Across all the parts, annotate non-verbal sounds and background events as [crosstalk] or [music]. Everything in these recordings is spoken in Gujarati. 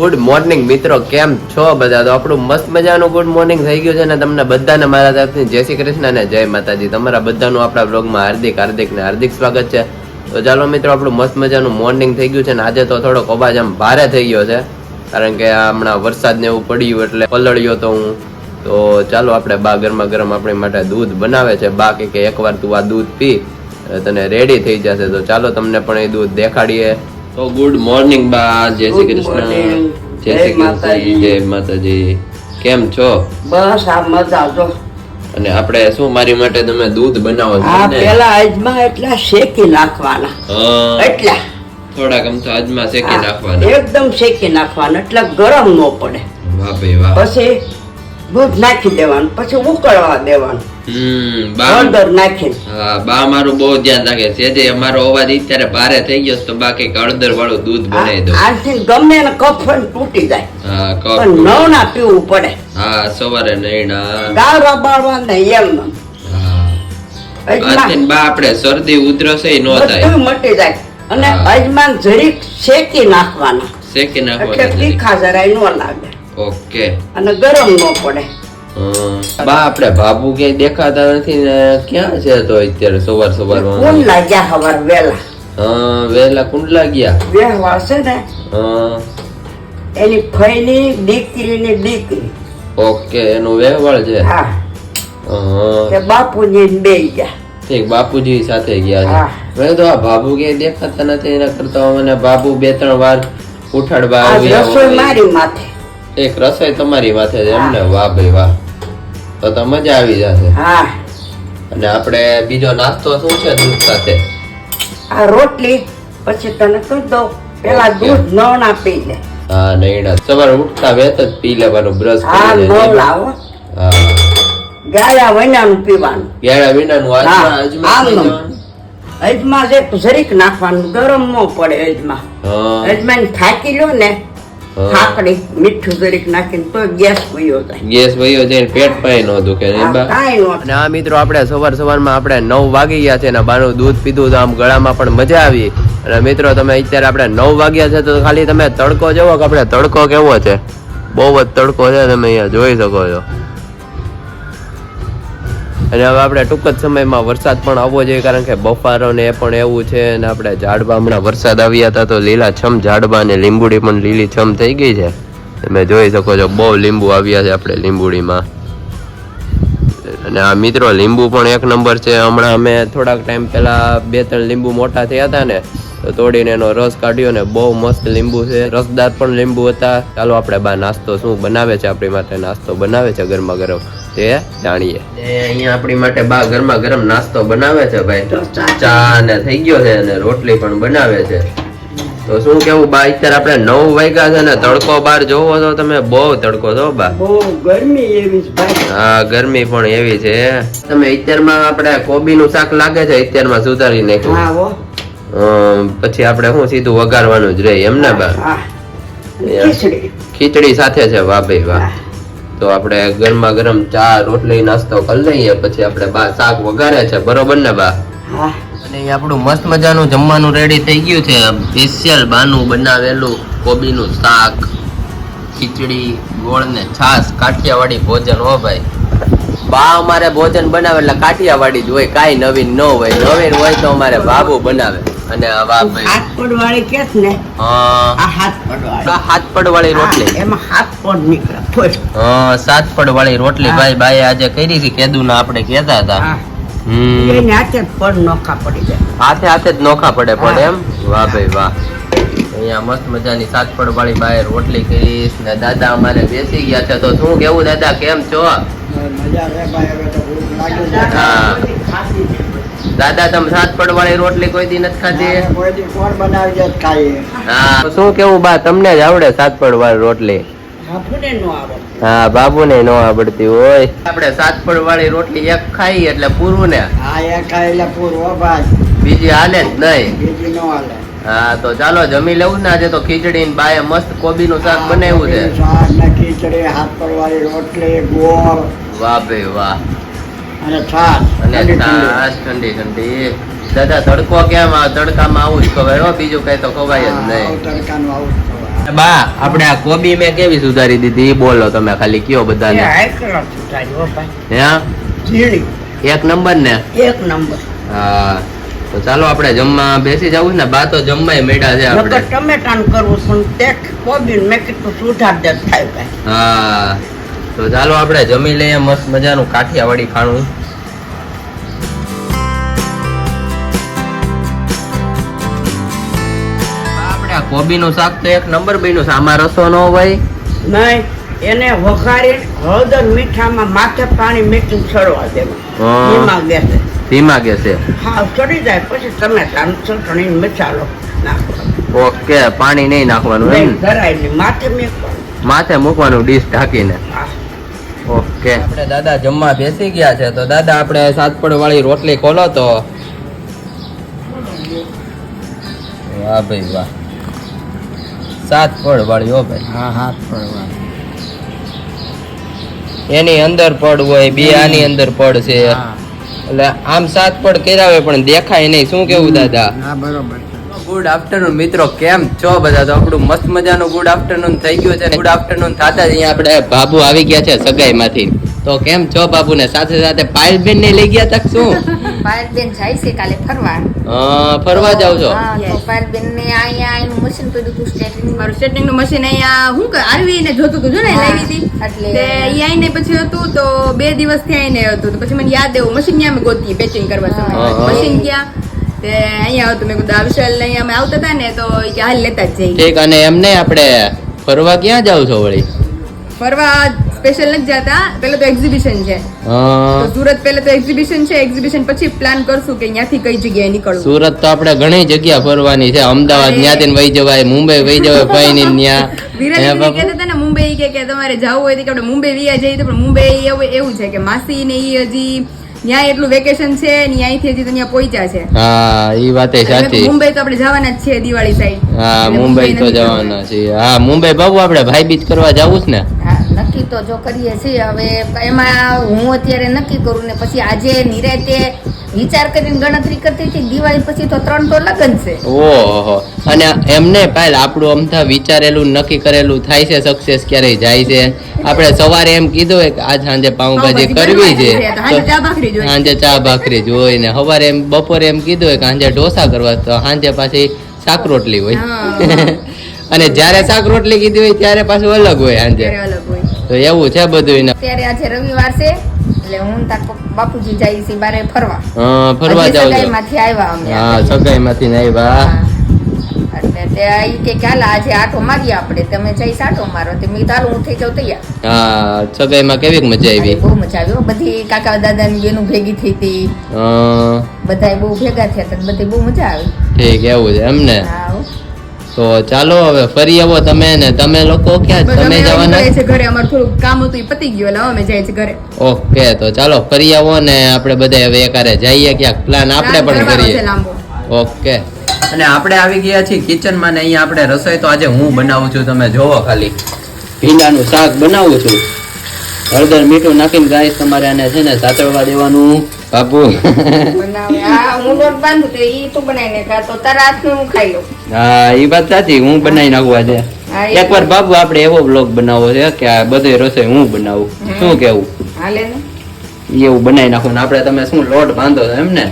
ગુડ મોર્નિંગ મિત્રો. કેમ છો બધા? તો આપણું મસ્ત મજાનું ગુડ મોર્નિંગ થઈ ગયું છે અને તમને બધાને મારા તરફથી જય શ્રી કૃષ્ણ અને જય માતાજી. તમારા બધાનું આપણા બ્લોગમાં હાર્દિક હાર્દિક ને હાર્દિક સ્વાગત છે. તો ચાલો મિત્રો, આપણું મસ્ત મજાનું મોર્નિંગ થઈ ગયું છે અને આજે તો થોડોક અવાજ આમ ભારે થઈ ગયો છે. કારણ કે હમણાં વરસાદ ને એવું પડ્યું એટલે પલળ્યો તો હું. તો ચાલો આપણે બા ગરમા ગરમ આપણી માટે દૂધ બનાવે છે. બા કે એકવાર તું આ દૂધ પી તને રેડી થઈ જશે. તો ચાલો તમને પણ એ દૂધ દેખાડીએ. તો ગુડ મોર્નિંગ બા જય શ્રી કૃષ્ણ. જય શ્રી કૃષ્ણ. જય માતાજી. કેમ છો? બસ આ મજા જો અને આપણે શું મારી માટે તમે દૂધ બનાવો છો આ પેલા આજમાં એટલા શેકી નાખવાના. એટલા. થોડાક આમ તો આજમાં શેકી નાખવાના. એકદમ શેકી નાખવાના એટલે ગરમ ન પડે. વાહ ભાઈ વાહ. પછી દૂધ નાખી દેવાનું પછી ઉકળવા દેવાનું. હળદર નાખીને. હા બા મારું બહુ ધ્યાન રાખે છે. જે અમારો અવાજ અત્યારે ભારે થઈ ગયો તો બા હળદર વાળું દૂધ બનાવી દો આથી ગમે ને કફ તૂટી જાય. હા પણ નવ ના પીવું પડે. હા સવારે નૈણા ગાળવા બાળવા ને એમ હા બા આપણે શરદી ઉધરસ એ નો થાય. બધું મટી જાય. અને અજમાન જરીક શેકી નાખવાના. શેકી નાખવાના. તીખા જરાય ન લાગે. ઓકે. અને ગરમ ન પડે. બા આપણે બાબુ કે દેખાતા નથી ને ક્યાં છે તો અત્યારે સવાર કોણ સવારમાં લાગ્યા હવાર વેલા હા વેલા કુંડલા ગયા. બે વાસે ને હા. એની ફઈની દીકરીની દીકરી. ઓકે એનો વ્યવહાર છે? હા. હા. બાપુજી બે ગયા. ઠીક બાપુજી સાથે ગયા છે. મેં તો આ બાબુ કે દેખાતા નથી એના કરતા મને બાબુ બે ત્રણ વાર ઉઠાડવા આ રસોઈ મારી માથે. એક રસોઈ તમારી માથે છે એમ ને વાહ ભાઈ વાહ. તો તો મજા આવી જશે. હા. અને આપણે બીજો નાસ્તો શું છે દૂધ સાથે? આ રોટલી પછી તને કહી દો પેલા દૂધ નવણા પી લે. હા નૈણા. સવારે ઉઠતા વેત જ પી લેવાનું બ્રશ હા નવ લાવો. હા. ગાળા વિનાનું પીવાનું. ગેળા વિનાનું આજમાં અજમા જે જરીક નાખવાનું ગરમ ન પડે અજમા અજમાન થાકી લો ને હા. મીઠું જરીક નાખીને તો ગેસ વયો જાય. ગેસ વયો જઈને પેટ પાય નો દુખે ને આ બા. કાંઈ નો અને આ મિત્રો આપણે સવાર સવારમાં આપણે નવ વાગી ગયા છે ને બાનું દૂધ પીધું તો આમ ગળામાં પણ મજા આવી. અને મિત્રો તમે અત્યારે આપણે નવ વાગ્યા છે તો ખાલી તમે તડકો જોવો કે આપણે તડકો કેવો છે? બહુ જ તડકો છે તમે અહીંયા જોઈ શકો છો. અને હવે આપણે ટૂંક જ સમયમાં વરસાદ પણ આવવો જોઈએ, કારણ કે બફારો ને એ પણ એવું છે અને આપણે ઝાડવા હમણાં વરસાદ આવ્યા હતા તો લીલા છમ ઝાડવા અને લીંબુડી પણ લીલી છમ થઈ ગઈ છે. તમે જોઈ શકો છો બહુ લીંબુ આવ્યા છે આપણે લીંબુડીમાં. અને આ મિત્રો, લીંબુ પણ એક નંબર છે. હમણાં અમે થોડાક ટાઈમ પહેલા બે ત્રણ લીંબુ મોટા થયા હતા ને તો તોડીને એનો રસ કાઢ્યો ને બહુ મસ્ત લીંબુ છે. રસદાર પણ લીંબુ હતા. ચાલો આપણે બા નાસ્તો શું બનાવે છે આપણી માટે? નાસ્તો બનાવે છે ગરમા ગરમ. તે જાણીએ. અહીંયા આપણી માટે બા ગરમા ગરમ નાસ્તો બનાવે છે ભાઈ. ચા. ને થઈ ગયો છે અને રોટલી પણ બનાવે છે. તો શું કેવું બા? અત્યારે આપણે નવ વાગ્યા છે ને તડકો બાર જોવો તો તમે? બહુ તડકો છો બા. ગરમી એવી છે હા ગરમી પણ એવી છે. તમે અત્યારમાં આપણે કોબીનું શાક લાગે છે? અત્યારમાં સુધારી નાખ્યું. પછી આપણે શું સીધું વઘારવાનું જ રહે એમ ને બા ખીચડી. સાથે છે વાહ ભાઈ વાહ. તો આપણે ગરમા ગરમ ચા રોટલી નાસ્તો કરી લઈએ પછી આપણે બા શાક વઘારે છે બરોબર ને બા? અને આપણું મસ્ત મજાનું જમવાનું રેડી થઈ ગયું છે સ્પેશિયલ બાનું બનાવેલું કોબીનું શાક ખીચડી ગોળ ને છાશ કાઠિયાવાડી ભોજન હો ભાઈ. બા અમારે ભોજન બનાવે એટલે કાઠિયાવાડી જ હોય કાંઈ નવીન ન હોય. નવીન હોય તો અમારે બાબુ બનાવે. અને આ વાહ ભાઈ હાથ પડ વાળી ને? હા. રોટલી. એમાં હાથ નીકળે. હા સાતપડ વાળી રોટલી ભાઈ ભાઈ આજે કરી હતી કેદુના આપણે કહેતા હતા. હાથે પડ નોખા પડી જાય. હાથે હાથે જ નોખા પડે પણ એમ? વાહ ભાઈ વાહ. અહીંયા મસ્ત મજાની સાતપડ વાળી બાય રોટલી કરીશ ને દાદા અમારે બેસી ગયા છે. તો શું કેવું દાદા કેમ છો. દાદા તમે સાત વાળી રોટલી કોઈ દી નથી ખાધી? હા. શું કેવું બા તમને જ આવડે સાત વાળી રોટલી? હા બાબુ ને નો આવડતી હોય. આપણે સાતપડ વાળી રોટલી એક ખાઈ એટલે પૂરું ને? હા એ ખાયેલા પૂર્વ ભાઈ. બીજી હાલે જ નહીં? બીજી નો હાલે. હા તો ચાલો જમી લેવું ને આજે તો ખીચડી ને બાએ મસ્ત કોબી નું શાક બનાવ્યું છે. શાક ને ખીચડી હાથ પરવાળી રોટલી ગોળ વાહ ભાઈ વાહ. અને છાશ અને ઠંડી ઠંડી. છાશ ઠંડી ઠંડી. દાદા તડકો કેમ આ તડકામાં આવું જ ખવાય હો બીજું કઈ તો ખવાય જ નહીં. તડકાનું આવું જ ખવાય. બા આપણે આ કોબી મેં કેવી સુધારી દીધી? બોલો તમે ખાલી કયો બધાને? હાઈ ક્લાસ સુધારી હો ભાઈ. હે? એક નંબર ને? એક નંબર. હા. તો ચાલો આપણે જમવા બેસી જવું ને બા તો જમવાય મેડા છે ટમેટા આપણે ટમેટાનું કરવું પણ તે કોબી મેં કીધું સુધાર દે થાય હા. તો ચાલો આપણે જમી લઈએ મસ્ત મજાનું કાઠિયાવાડી ખાણું. આપણે આ કોબીનું શાક તો એક નંબર બન્યું છે. આમાં રસો નો હોય. નહીં એને વઘારી હળદર મીઠામાં માથે પાણી મીઠું ચડવા દેવું. ધીમા ગેસે. ધીમા ગેસે. હા ચડી જાય પછી તમે ચટણી ને મસાલો નાખવાનો ઓકે પાણી નહીં નાખવાનું એમ. ધરાય માથે મૂકવાનું. માથે મૂકવાનું ડીશ ઢાંકીને. હા. ઓકે આપણે દાદા જમવા બેસી ગયા છે તો દાદા આપણે સાતપડ વાળી રોટલી ખોલો તો. વાહ ભાઈ વાહ. સાત પડ વાળી હો ભાઈ. હા સાતપડ વાળી એની અંદર પડ હોય બે આની અંદર પડ છે. એટલે આમ સાત પડ કર્યા હોય પણ દેખાય નહીં. શું કેવું દાદા? હા બરોબર. ગુડ આફ્ટરનૂન મિત્રો કેમ છો બધા? તો આપણું મસ્ત મજાનું ગુડ આફ્ટરનૂન થઈ ગયું છે ગુડ આફ્ટરનૂન થતા જ અહીંયા આપણે બાબુ આવી ગયા છે સગાઈમાંથી. તો કેમ છો બાબુ ને સાથે સાથે પાયલબેન ને લઈ ગયા તક શું? પાયલબેન જાય છે કાલે ફરવા. હા ફરવા જાવ છો? તો પાયલબેન ને અહીંયા આવીને મશીન પડ્યું હતું સ્ટેટિંગ મારું સ્ટેટિંગનું મશીન અહીંયા હું કે આવી ને જોતું હતું જો ને લાવી હતી. એટલે- એ આઈને પછી હતું તો બે દિવસથી આઈને હતું. તો પછી મને યાદ એવું મશીન ત્યાં અમે ગોતી પેચિંગ કરવા સમય. મશીન ગયા તે અહીંયા હતું મેં કીધું આ વિશાલ ને અહીંયા અમે આવતા હતા ને તો કે હાલ લેતા જ જઈએ. ઠીક અને એમને આપણે ફરવા ક્યાં જાવ છો વળી? ફરવા સ્પેશિયલ નથી જતા. પેલા તો એક્ઝિબિશન છે. તો સુરત પેલા તો એક્ઝિબિશન છે. એક્ઝિબિશન પછી પ્લાન કરશું કે અહીંયાથી કઈ જગ્યાએ નીકળવું. સુરત તો આપણે ઘણી જગ્યા ફરવાની છે. અમદાવાદ. ત્યાંથી વહી જવાય મુંબઈ વહી જવાય પૈની ત્યાં વિરાજ કહેતા હતા ને મુંબઈ કે તમારે જવું હોય તો કે આપણે મુંબઈ વિયા જઈએ તો પણ મુંબઈ એવું એવું છે કે માસી ને એ હજી ત્યાં એટલું વેકેશન છે ને અહીંથી હજી તો ત્યાં પહોંચ્યા છે. હા એ વાત સાચી. મુંબઈ તો આપણે જવાના જ છે દિવાળી સાઈડ હા મુંબઈ તો જવાના છે હા મુંબઈ બાબુ આપણે ભાઈ બીજ કરવા જવું જ ને? નક્કી તો જો કરીએ છીએ. હવે એમાં હું અત્યારે નક્કી કરું ને પછી આજે નિરાતે વિચાર કરીને ગણતરી કરતી હતી દિવાળી પછી તો ત્રણ તો લગન છે. ઓહો. અને એમને પાયલ આપણું અમથા વિચારેલું નક્કી કરેલું થાય છે સક્સેસ ક્યારે જાય છે. આપણે સવારે એમ કીધું કે આજ સાંજે પાઉંભાજી કરવી છે. સાંજે ચા ભાખરી જોઈ ને સવારે એમ બપોરે એમ કીધું હોય કે સાંજે ઢોસા કરવા તો સાંજે પાછી શાક રોટલી હોય. [laughs] અને જ્યારે શાક રોટલી કીધી હોય ત્યારે પાછું અલગ હોય સાંજે. તો એવું છે બધું ત્યારે આજે રવિવાર છે. એટલે હું તાર બાપુજી જાય છે બારે ફરવા. હા ફરવા જાવ છો. સગાઈમાંથી આવ્યા અમે હા સગાઈમાંથી ને આવ્યા. એટલે તે આઈ કે કાલ આજે આટો મારી આપણે. તમે જઈશ સાટો મારો. તે મેં ચાલો હું થઈ જાઉં તૈયાર. હા સગાઈમાં કેવી મજા આવી? બહુ મજા આવી. બધી કાકા દાદાની બેનું ભેગી થઈ હતી. હા. બધાય બહુ ભેગા થયા હતા. બધી બહુ મજા આવી. ઠીક એવું છે એમ ને? હા હો. તો ચાલો હવે ફરી આવો તમે ને તમે લોકો ક્યાં તમે જવાના? છે ઘરે અમાર થોડું કામ હતું એ પતી ગયું એટલે અમે જઈએ છીએ ઘરે. ઓકે તો ચાલો ફરી આવો ને આપણે બધા હવે એકારે જઈએ ક્યાંક. પ્લાન આપણે પણ કરીએ. ઓકે. અને આપણે આવી ગયા છીએ કિચનમાં ને અહીંયા આપણે રસોઈ તો આજે હું બનાવું છું તમે જોવો ખાલી. ભીંડાનું શાક બનાવું છું. હળદર મીઠું નાખીને ગાઈસ તમારે આને છે ને સાતળવા દેવાનું. બાપુ. હા એ વાત સાચી. હું બનાવી નાખું આજે. એકવાર આપણે એવો બ્લોગ બનાવવો છે કે આ બધી રસોઈ હું બનાવું. શું કેવું? એવું બનાવી નાખું ને આપણે તમે શું લોટ બાંધો છો એમ ને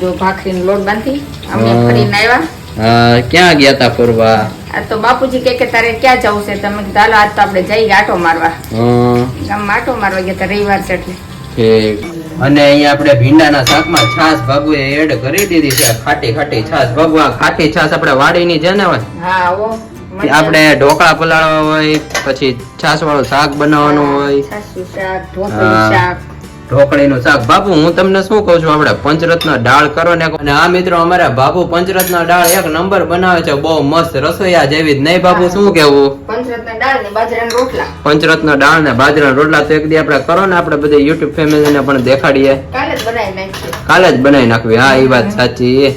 જો ભાખરીનો લોટ બાંધી અમે. ફરીને આવ્યા. ક્યાં ગયા તા ફરવા? આ તો બાપુજી કે તારે ક્યાં જવું છે? તમે ચાલો આજ તો આપણે જઈએ આટો મારવા. ગામમાં આટો મારવા ગયા તા રવિવાર છે એટલે. અને અહીંયા આપણે ભીંડાના શાકમાં છાશ ભાગવે એડ કરી દીધી છે. ખાટી ખાટી છાશ ભાગવા ખાટી છાશ આપણે વાડીની છે ને હોય આપણે ઢોકળા પલાળવા હોય પછી છાશ વાળું શાક બનાવવાનું હોય. ઢોકળીનું શાક. બાપુ હું તમને શું કહું છું? આપણે પંચરત્ન દાળ કરો ને અને આ મિત્રો અમારા બાપુ પંચરત્ન દાળ એક નંબર બનાવે છે. બહુ મસ્ત રસોઈયા જેવી જ. નહીં બાપુ શું કેવું પંચરત્ન દાળ ને બાજરાના રોટલા. પંચરત્ન દાળ ને બાજરાના રોટલા તો એક દી આપણે કરો ને આપણે બધી યુટ્યુબ ફેમિલીને પણ દેખાડીએ. કાલે જ બનાવી નાખીએ. કાલે જ બનાવી નાખવી. હા એ વાત સાચી.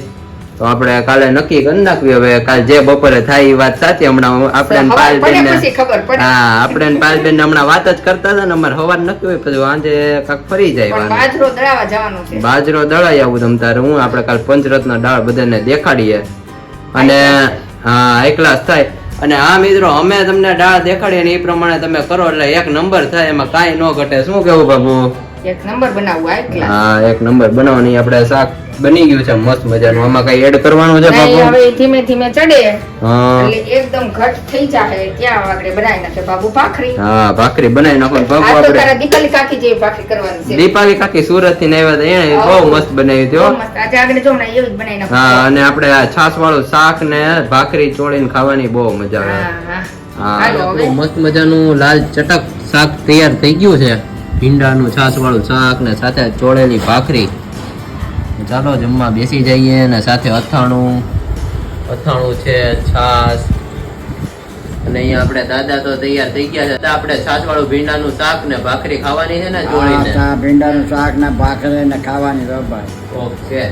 તો આપણે કાલે નક્કી કરી નાખવી. હવે કાલ જે બપોરે થાય એ વાત સાચી. હમણાં આપણે ને ખબર પડે પાયલબેન પછી ખબર પડે. હા આપણે પાલબેન હમણાં વાત જ કરતા હતા ને અમારે હવાર નક્કી હોય પછી આજે કાક ફરી જાય બાજરો દળાવા જવાનું છે. બાજરો દળાઈ આવું તમ તારે હું આપણે કાલ પંચરત્ન દાળ બધાને દેખાડીએ. અને હા એકલાસ થાય. અને આ મિત્રો અમે તમને દાળ દેખાડીએ ને એ પ્રમાણે તમે કરો એટલે એક નંબર થાય એમાં કાંઈ ન ઘટે. શું કેવું બાબુ? એક નંબર બનાવવું આ એકલા હા એક નંબર બનાવવાની આપણે શાક બની ગયું છે મસ્ત મજાનું. આમાં કઈ એડ કરવાનું છે બાબુ હવે ધીમે ધીમે ચડે. હા. એટલે એકદમ ઘટ થઈ જાય ત્યાં આગળ બનાવી નાખે બાબુ ભાખરી. હા ભાખરી બનાવી નાખો બાબુ આપણે. તારા દીપાલી કાકી જેવી ભાખરી કરવાની છે. દીપાલી કાકી સુરતથી આવ્યા હતા એને બહુ મસ્ત બનાવી હતી મસ્ત. આજે આગળ જો ને એવી જ બનાવી નાખો. હા અને આપણે આ છાસ વાળું શાક ને ભાખરી ચોળીને ખાવાની બહુ મજા આવે. હા, હા. મસ્ત મજાનું લાલ ચટક શાક તૈયાર થઈ ગયું છે. ભીંડાનું છાશવાળું શાક ને સાથે ચોળેલી ભાખરી. ચાલો જમવા બેસી જઈએ ને સાથે અથાણું. અથાણું છે છાશ. અને અહીંયા આપણે દાદા તો તૈયાર થઈ ગયા છે. આપણે છાશવાળું ભીંડાનું શાક ને ભાખરી ખાવાની છે ને ચોળીને? ભીંડાનું શાક ને ભાખરી ને ખાવાની ઓકે.